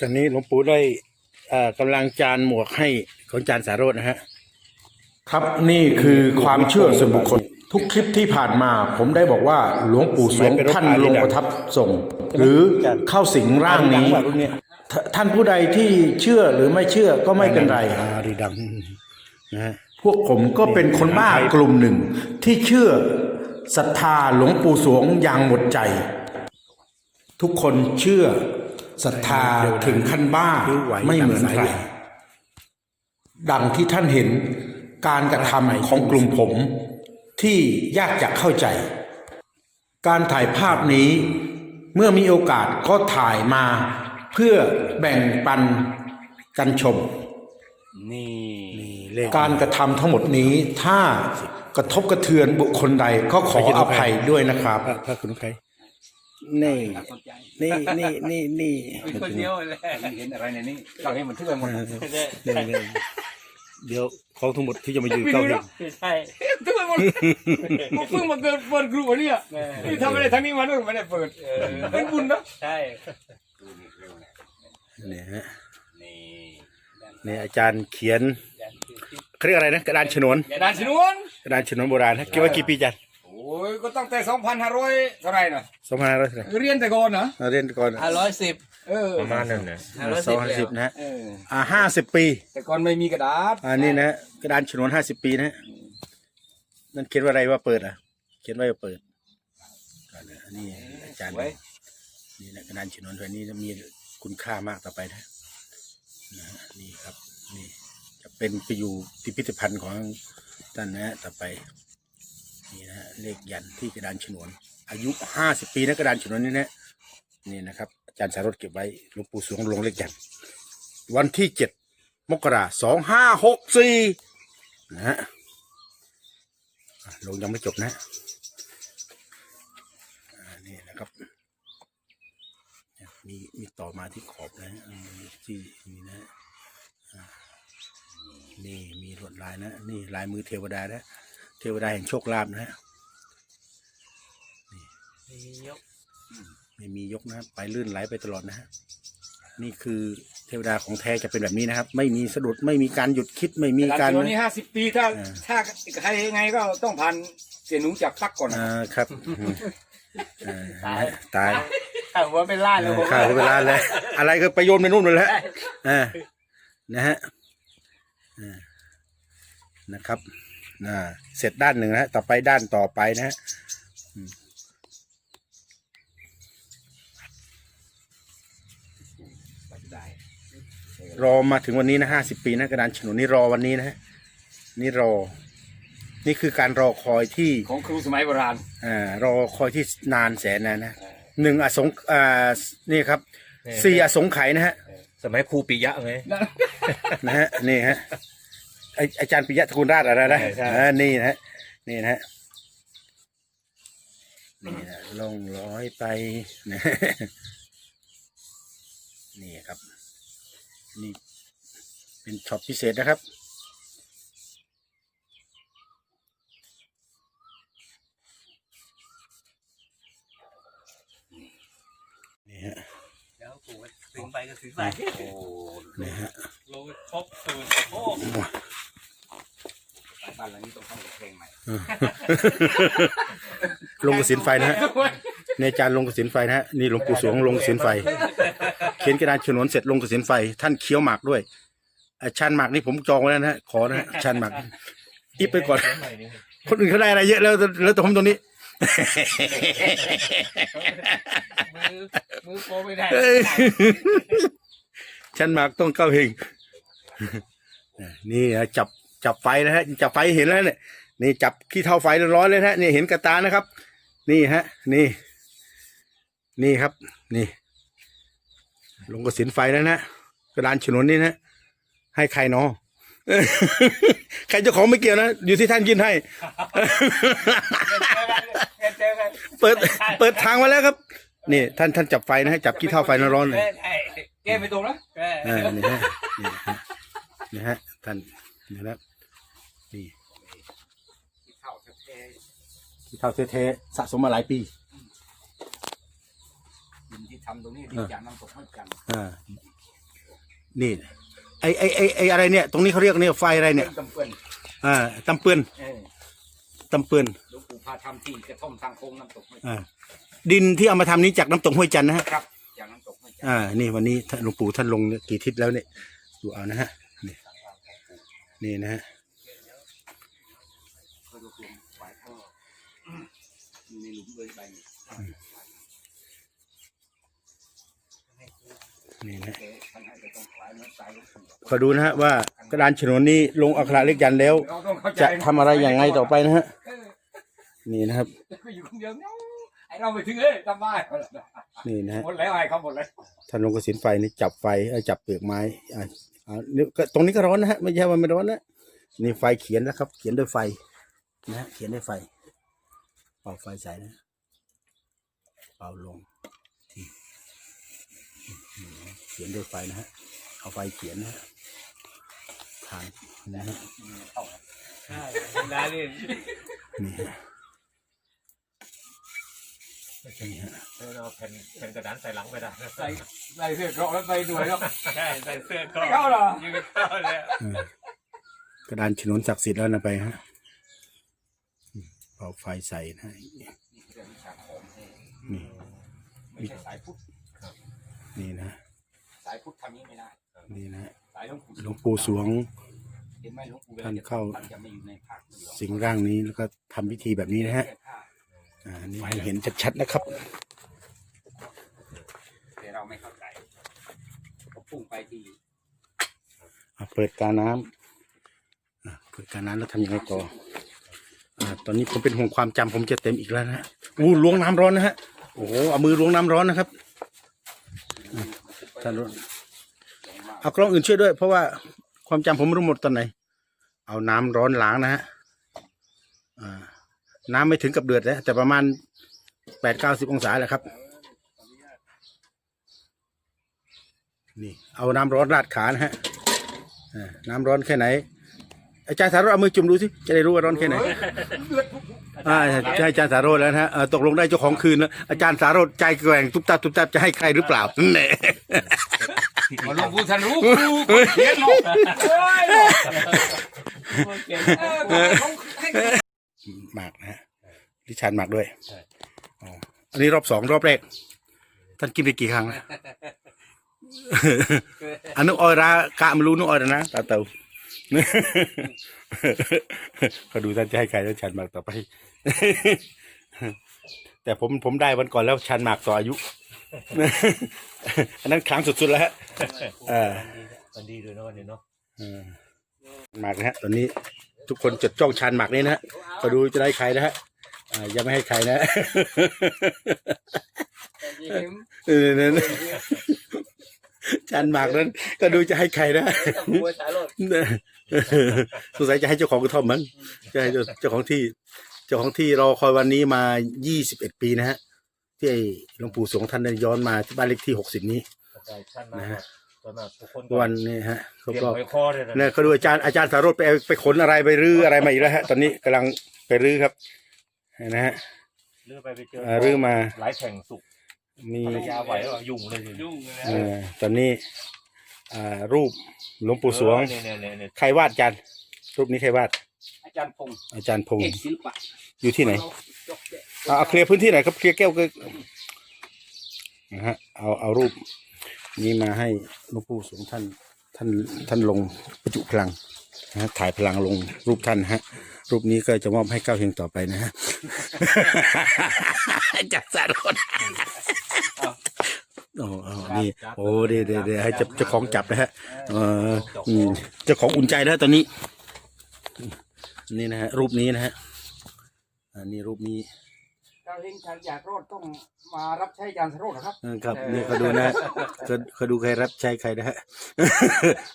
ตอนนี้หลวงปู่ได้เอ่อกำลังจานหมวกให้ของจานสารโรจน์นะฮะ ครับนี่คือความเชื่อส่วนบุคคล ทุกคลิปที่ผ่านมาผมได้บอกว่าหลวงปู่สวงท่านลงประทับทรงหรือเข้าสิงร่างนี้ท่าท่านผู้ใดที่เชื่อหรือไม่เชื่อก็ไม่เป็นไรอารีดังนะฮะพวกผมก็เป็นคนบ้ากลุ่มหนึ่ง ที่เชื่อศรัทธาหลวงปู่สวงอย่างหมดใจ ทุกคนเชื่อ ศรัทธาถึงขั้นบ้าไม่เหมือนใครดังที่ท่านเห็นการกระทำของกลุ่มผม ที่ยากจะเข้าใจ การถ่ายภาพนี้เมื่อมีโอกาสก็ถ่ายมาเพื่อแบ่งปันกันชม นี่นี่เลขการกระทำทั้งหมดนี้ถ้ากระทบกระเทือนบุคคลใดก็ขออภัยด้วยนะครับ พระพระคุณใครนี่นี่นี่นี่นี่คนเดียวเลยเห็นอะไรในนี้เราเห็นมันเทื่อนหมดนี่นี่เดี๋ยวของทั้งหมดที่จะมาอยู่เก้าเฮงใช่เทื่อนหมดมันเพิ่งมาเกิดเปิดกลุ่มเนี่ยนี่ทำอะไรทั้งนี้มาด้วยไม่ได้เปิดเป็นบุญนะใช่เนี่ยฮะนี่เนี่ยอาจารย์เขียนเขาเรียกอะไรนะกระดานฉนวนอย่าดันชนวนกระดานฉนวนโบราณฮะเก็บไว้กี่ปีอาจันโอ้ยก็ตั้งแต่2,500เท่าไหร่นะสองพันห้าร้อยเท่าไหร่เรียนแต่ก่อนนะเราเรียนก่อนห้าร้อยสิบเออประมาณนั้นนะสองพันสิบนะฮะเอออ่าห้าสิบปี แต่ก่อนไม่มีกระดาษอ่านี่นะฮะกระดานฉนวนห้าสิบปีนะฮะนั่นเขียนว่าอะไรว่าเปิดอะ เขียนไว้ว่าเปิดก่อนนะอันนี้อาจารย์ไว้นี่นะกระดานฉนวนตัวนี้จะมีคุณค่ามากต่อไปนะนะฮะนี่ครับนี่จะเป็นไปอยู่ที่พิพิธภัณฑ์ของท่านนะฮะต่อไป นี่นะฮะเลขยันที่กระดานฉนวน อายุห้าสิบปีนะกระดานฉนวนนี่นะนี่นะครับอาจารย์สารสเก็บไว้หลวงปู่สวงลงเลขยัน วันที่เจ็ดมกราสองห้าหกสี่นะฮะลงยังไม่จบนะนี่นะครับมีมีต่อมาที่ขอบนะที่นี่นะนี่มีลวดลายนะ นี่ลายมือเทวดานะ เทวดาแห่งโชคลาภนะฮะไม่มียกนะไปลื่นไหลไปตลอดนะฮะนี่คือเทวดาของแท้จะเป็นแบบนี้นะครับ ไม่มีสะดุดไม่มีการหยุดคิดไม่มีกระกาดารษชนวนนี่ห้าสิบปีถ้าอ่า ถ้าใครยังไงก็ต้องผ่านเสียหนูจับซักก่อนนะอ่าครับอืมอ่านะฮะตายถ้าหัวเป็นล้านเลยผมข้าวเวลาแล้วอะไรก็ไปโยนไปนู่นหมดแล้วอ่านะฮะอ่านะครับ อ่าเสร็จด้านหนึ่งนะฮะต่อไปด้านต่อไปนะฮะอืมรอมาถึงวันนี้นะห้าสิบปีนะกระดานฉนวนนี่รอวันนี้นะฮะนี่รอ นี่คือการรอคอยที่ของครูสมัยโบราณอ่ารอคอยที่นานแสนนานนะหนึ่งอสงอ่านี่ครับสี่อสงไขยนะฮะสมัยครูปิยะไงนะฮะนี่ฮะ ไออาจารย์ปิยะตระกูลราชอะไรนะใช่ใช่ อ่านี่นะฮะนี่นะฮะนี่นะลงร้อยไปนะนี่ครับ นี่เป็นช็อตพิเศษนะครับ นี่ฮะแล้วกูถึงไปก็ถึงไปนี่ฮะลงครบสูตรโอ้บ้านหลังนี้ต้องทำเพ ลงใหม่ลงกระสินไฟนะฮะในอาจารย์ลงกระสินไฟนะฮะนี่หลวงปู่สวงลงกระสินไฟ เขียนกระดานฉนวนเสร็จลงกระสินไฟ ท่านเคี้ยวหมากด้วยอะชันหมากนี่ผมจองไว้แล้วนะฮะขอนะฮะชันหมากอิบไปก่อน คนอื่นเขาได้อะไรเยอะแล้วแล้วแต่ผมตรงนี้มือมือโปไม่ได้เอ้ยชันหมากต้องเก้าเฮงนี่ฮะจับจับไฟนะฮะจับไฟเห็นแล้วเนี่ย นี่จับขี้เท่าไฟร้อนๆเลยนะฮะนี่เห็นกระตานะครับ นี่ฮะ นี่ นี่ครับ นี่ ลงกระสินไฟแล้วนะกระดานฉนวนนี่นะ ให้ใครเนาะใครเจ้าของไม่เกี่ยวนะ อยู่ที่ท่านยินให้ เปิด เปิดทางมาแล้วครับ นี่ ท่านท่านจับไฟนะจับขี้เท่าไฟร้อนๆเลยแก้ไม่ตรงนะนี่ฮะนี่ฮะนี่ฮะท่านนี่นะนี่ เข้าแท้ ขี้ เท่าเทๆสะสมมาหลายปีๆดินที่ทำตรงนี้ดินจากน้ำตกไม่กันอ่า นี่ไอไอไอไออะไรเนี่ย ตรงนี้เขาเรียกเนี่ยไฟอะไรเนี่ย กำเปื้อนอ่าตำเปือนเออตำเปือนหลวงปู่พาทำที่กระท่อมทางโค้งน้ำตกห้วยอ่า ดินที่เอามาทำนี้จากน้ำตกห้วยจันทร์นะฮะ ครับอย่างน้ำตกห้วยจันทร์อ่า นี่วันนี้ท่านหลวงปู่ท่านลงเนี่ยกี่ทิศแล้วเนี่ย ดูเอานะฮะ นี่นี่นะฮะ ก็รวบรวมไว้ก็ อยู่ในหลุมเลยใบนี้นี่นะฮะเออท่านให้ไปต้องไว้เมื่อสายหลวงปู่ขอดูนะฮะว่ากระดานฉนวนนี้ลงอักขระเลขยันต์แล้วเราต้องเข้าใจจะทำอะไรอย่างไงต่อไปนะฮะเออนี่นะครับก็อยู่คนเดียวเนาะไอเราไปถึงเอ้ยทำได้นี่นะฮะหมดแล้วไอ้เขาหมดแล้วท่านลงกระสินไฟนี่จับไฟเอ้ยจับเปลือกไม้อ่าอ่านี่ก็ตรงนี้ก็ร้อนนะฮะไม่ใช่ว่าไม่ร้อนนะนี่ไฟเขียนนะครับ เขียนด้วยไฟนะฮะเขียนด้วยไฟเป่าไฟใส่นะเป่าลงที่เขียนด้วยไฟนะฮะเอาไฟเขียนนะฮะทางนะฮะใช่เวลานี่นี่ฮะนี่ฮะเราแผ่นแผ่นกระดานใส่หลังไปได้ใส่ใส่เสื้อเกราะแล้วไปด้วยครับใช่ใส่เสื้อก็ไม่เข้าเหรอยืนเข้าเลยอืมกระดานฉนวนศักดิ์สิทธิ์แล้วนะไปฮะอืม เอาไฟใส่นะฮะนี่ไม่ใช่สายพุทธนี่นะ สายพุทธทำนี้ไม่ได้นี่นะสายหลวงปู่หลวงปู่สวงเห็นไหมหลวงปู่ท่านเข้าท่านจะไม่อยู่ในภาคเหนือสิงร่างนี้แล้วก็ทำพิธีแบบนี้นะฮะแค่ภาคอ่านี่ให้เห็นชัดๆนะครับแต่เราไม่เข้าใจก็พุ่งไปที่อะเปิดกาน้ำอะเปิดกาน้ำแล้วทำยังไงต่อ อ่า ตอนนี้ผมเป็นห่วงความจำผมจะเต็มอีกแล้วนะฮะอู้ล้วงน้ำร้อนนะฮะ โอ้โห เอามือล้วงน้ำร้อนนะครับอะท่านรู้เอากล้องอื่นช่วยด้วย เพราะว่าความจำผมไม่รู้หมดตอนไหน เอาน้ำร้อนล้างนะฮะ อ่า น้ำไม่ถึงกับเดือดนะแต่ประมาณแปดเก้าสิบองศาแหละครับ นี่ เอาน้ำร้อนราดขานะฮะ น้ำร้อนแค่ไหน อาจารย์สารโรจน์เอามือจุ่มดูสิจะได้รู้ว่าร้อนแค่ไหนอ่าใช่อาจารย์สารโรจน์แล้วนะฮะเออตกลงได้เจ้าของคืนแล้วอาจารย์สารโรจน์ใจแกว่งตุ๊บตับตุ๊บตับจะให้ใครหรือเปล่าเนี่ยหลวงปู่ท่านรู้ครูคนเขียนหรอกเฮ้ยเออเขาให้หมากนะฮะดิฉันหมากด้วยอ๋ออันนี้รอบสองรอบแรก ท่านกินไปกี่ครั้งแล้วอันนึกออยรากะไม่รู้นึกออยนะตาเตา ก็ดูท่านจะให้ใครแล้วชันหมากต่อไป แต่ผมผมได้วันก่อนแล้วชันหมากต่ออายุ อันนั้นครั้งสุดๆแล้วฮะเออมันดีด้วยเนาะวันนี้เนาะเออหมากนะฮะ ตอนนี้ทุกคนจดจ้องชันหมากนี้นะฮะก็ดูจะได้ใครนะฮะอ่ายังไม่ให้ใครนะเออนั่น ชันหมากนั้น ก็ดูจะให้ใครนะบัวสายรถสงสัยจะให้เจ้าของกระท่อมมั้งจะให้เจ้าเจ้าของที่ เจ้าของที่รอคอยวันนี้มา21ปีนะฮะ ที่หลวงปู่สวงท่านได้ย้อนมาที่บ้านเลขที่60นี้ใช่ชั้นมานะฮะตอนนั้นทุกคนวันนี้ฮะเขาเรียนก็ไว้คอเลยนะเนี่ยเขาดูอาจารย์อาจารย์สารโรดไปเอาไปขนอะไรไปรื้ออะไรมาอีกแล้วฮะ ตอนนี้กำลังไปรื้อครับนะฮะเลื่อไปไปเจออ่ารื้อมาหลายแข่งสุก มีภรรยาไหวแล้วยุ่งเลยยุ่งเลยเอ่อตอนนี้อ่ารูปหลวงปู่สวง เนี่ยเนี่ยเนี่ยเนี่ยใครวาดอาจารย์รูปนี้ใครวาดอาจารย์พงศ์อาจารย์พงเอศ์กศิลปะอยู่ที่ไหนเอาเอาเคลียร์พื้นที่หน่อยครับเคลียร์แก้วก็นะฮะเอาเอารูปนี้มาให้หลวงปู่สวงท่านท่านท่านลงประจุพลังนะฮะถ่ายพลังลงรูปท่านนะฮะ รูปนี้ก็จะมอบให้ก้าวเฮงต่อไปนะฮะ จากสารคดโอ้โอ้นี่โอ้เดี๋ยวเดี๋ยวเดี๋ยวให้เจ้าเจ้าของจับนะฮะเอออืมเจ้าของอุ่นใจแล้วตอนนี้ นี่นะฮะรูปนี้นะฮะอันนี้รูปนี้ถ้าเล่นชายอยากรอดต้องมารับใช้ยานสโรดนะครับ เออครับนี่เขาดูนะเขาเขาดูใครรับใช้ใครนะฮะ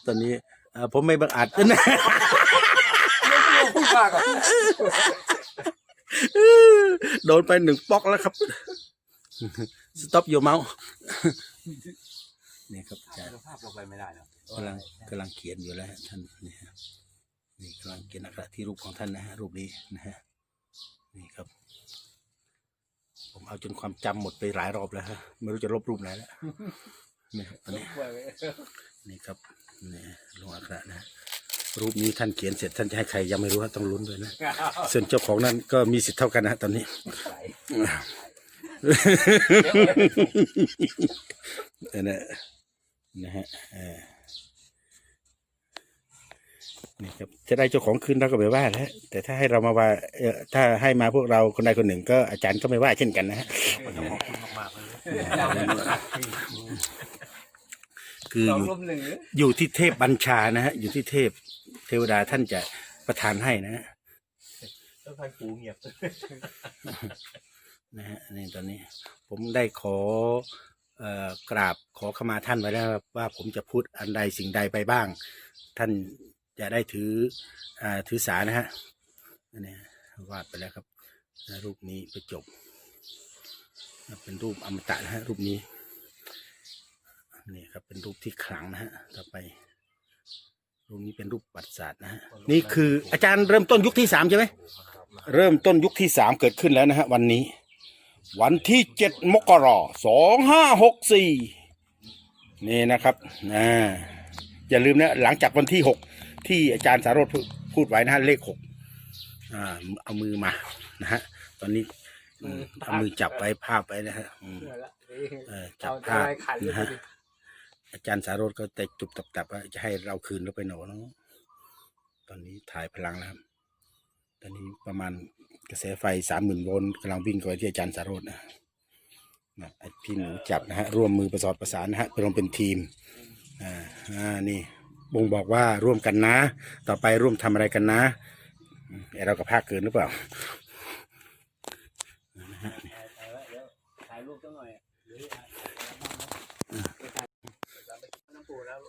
ตอนนี้เอ่อผมไม่บังอาจนะ พูดมากอะโดนไปหนึ่งป๊อกแล้วครับ stop your mouth นี่ครับอาจารย์ภาพลงไปไม่ได้แล้วกำลังกำลังเขียนอยู่แล้วฮะท่านนี่ฮะนี่กำลังเขียนอักขระที่รูปของท่านนะฮะรูปนี้นะฮะนี่ครับ ผมเอาจนความจำหมดไปหลายรอบแล้วฮะไม่รู้จะลบรูปไหนแล้วนี่ครับตอนนี้นี่ครับนี่ลงอักขระนะ รูปนี้ท่านเขียนเสร็จท่านจะให้ใครยังไม่รู้ฮะต้องลุ้นด้วยนะส่วนเจ้าของนั้นก็มีสิทธิ์เท่ากันนะตอนนี้เออนะนะฮะเออนี่ครับจะได้เจ้าของคืนเราก็ไม่ว่าแล้วแต่ถ้าให้เรามาว่าเออถ้าให้มาพวกเราคนใดคนหนึ่งก็อาจารย์ก็ไม่ว่าเช่นกันนะฮะต้องขอบคุณมากๆเลยคือสองอยู่ลมหนึ่งอยู่ที่เทพบัญชานะฮะอยู่ที่เทพ เทวดาท่านจะประทานให้นะฮะแล้วพันกูเงียบนะฮะนี่ตอนนี้ ผมได้ขอเอ่อกราบขอขมาท่านไว้แล้วว่าผมจะพูดอันใดสิ่งใดไปบ้าง ท่านจะได้ถืออ่าถือสานะฮะอันนี้วาดไปแล้วครับแล้วรูปนี้ไปจบ เป็นรูปอมตะนะฮะรูปนี้นี่ครับเป็นรูปที่ขลังนะฮะต่อไป รูปนี้เป็นรูปปัดศาสตร์นะฮะนี่คืออาจารย์เริ่มต้นยุคที่สามใช่ไหมเริ่มต้นยุคที่สามเกิดขึ้นแล้วนะฮะวันนี้ วันที่เจ็ดมกราสองห้าหกสี่นี่นะครับอ่าอย่าลืมนะหลังจากวันที่หกที่อาจารย์สารธพูดไว้นะฮะเลขหกอ่าเอามือมานะฮะตอนนี้อืมเอามือจับไว้ภาพไว้นะฮะอืมเออจับเอาภาพอะไรขันนะฮะ อาจารย์สารธก็แต่จุบตับตับว่าจะให้เราคืนแล้วไปหนอเนาะตอนนี้ถ่ายพลังแล้วครับ ตอนนี้ประมาณกระแสไฟสามหมื่นโวลต์กำลังวิ่งไปที่อาจารย์สารธนะนะไอ้พี่หนูจับนะฮะร่วมมือประสานประสานนะฮะเป็นเป็นทีมอ่าอ่านี่บ่งบอกว่าร่วมกันนะ ต่อไปร่วมทำอะไรกันนะอืมไอ้เรากับภาคเกินหรือเปล่าถ่ายรูปตั้งหน่อย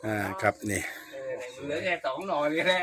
อ่าครับนี่ เหลือแค่สองหน่อนี่แหละ